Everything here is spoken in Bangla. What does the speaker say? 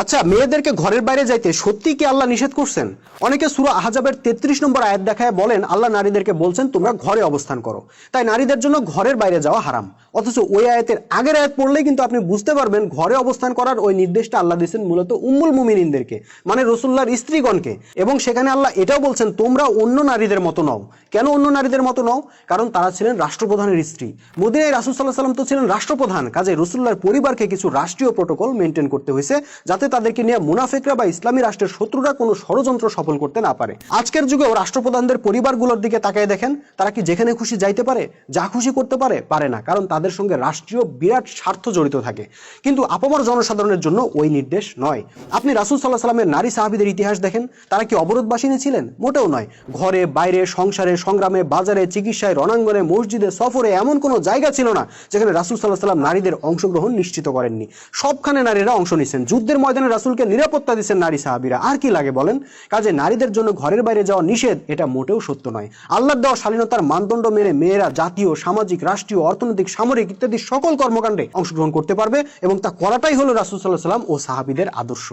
আচ্ছা মেয়েদেরকে ঘরের বাইরে যাইতে সত্যি কি আল্লাহ নিষেধ করছেন? অনেকে সুরা আহাজাবের তেত্রিশ নম্বর আয়াত দেখায় বলেন, আল্লাহ নারীদেরকে বলছেন, তোমরা ঘরে অবস্থান করো। তাই নারীদের জন্য ঘরের বাইরে যাওয়া হারাম। অথচ ওই আয়াতের আগের আয়াত পড়লেই কিন্তু আপনি বুঝতে পারবেন ঘরে অবস্থান করার ওই নির্দেশটা আল্লাহ দিয়েছেন মূলত উম্মুল মুমিনিনদেরকে মানে রসুল্লাহর স্ত্রীগণকে। এবং সেখানে আল্লাহ এটাও বলছেন, তোমরা অন্য নারীদের মতো নও। কেন অন্য নারীদের মতো নও? কারণ তারা ছিলেন রাষ্ট্রপ্রধানের স্ত্রী। মদিনায় রাসুল সাল্লাহ সাল্লাম তো ছিলেন রাষ্ট্রপ্রধান। কাজে রসুল্লাহর পরিবারকে কিছু রাষ্ট্রীয় প্রোটোকল মেনটেন করতে হয়েছে, যাতে তাদেরকে নিয়ে মুনাফেকরা বা ইসলামী রাষ্ট্রের শত্রুরা কোনো ষড়যন্ত্র সফল করতে না পারে। আজকের যুগেও রাষ্ট্রপ্রধানদের পরিবারগুলোর দিকে তাকিয়ে দেখেন, তারা কি যেখানে খুশি যাইতে পারে, যা খুশি করতে পারে পারে না। কারণ তাদের সঙ্গে রাষ্ট্রীয় বিরাট স্বার্থ জড়িত থাকে। কিন্তু আপামর জনসাধারণের জন্য ওই নির্দেশ নয়। আপনি রাসুল সাল্লাহ সাল্লামের নারী সাহাবিদের ইতিহাস দেখেন? তারা কি অবরোধবাসিনী ছিলেন? মোটেও নয়। ঘরে, বাইরে, সংসারে, সংগ্রামে, বাজারে, চিকিৎসায়, রণাঙ্গনে, মসজিদে, সফরে এমন কোনো জায়গা ছিল না যেখানে রাসুল সাল্লাহ সাল্লাম নারীদের অংশগ্রহণ নিশ্চিত করেননি। সবখানে নারীরা অংশ নিচ্ছেন। যুদ্ধের ময়দানে রাসুলকে নিরাপত্তা দিচ্ছেন নারী সাহাবিরা। আর কি লাগে বলেন? কাজে নারীদের জন্য ঘরের বাইরে যাওয়া নিষেধ, এটা মোটেও সত্য নয়। আল্লাহ দেওয়া শালীনতার মানদণ্ড মেনে মেয়েরা জাতীয়, সামাজিক, রাষ্ট্রীয়, অর্থনৈতিক সামরিক ইত্যাদি সকল কর্মকাণ্ডে অংশগ্রহণ করতে পারবে এবং তা করাটাই হলো রাসুল সাল্লাহ সাল্লাম ও সাহাবিদের আদর্শ।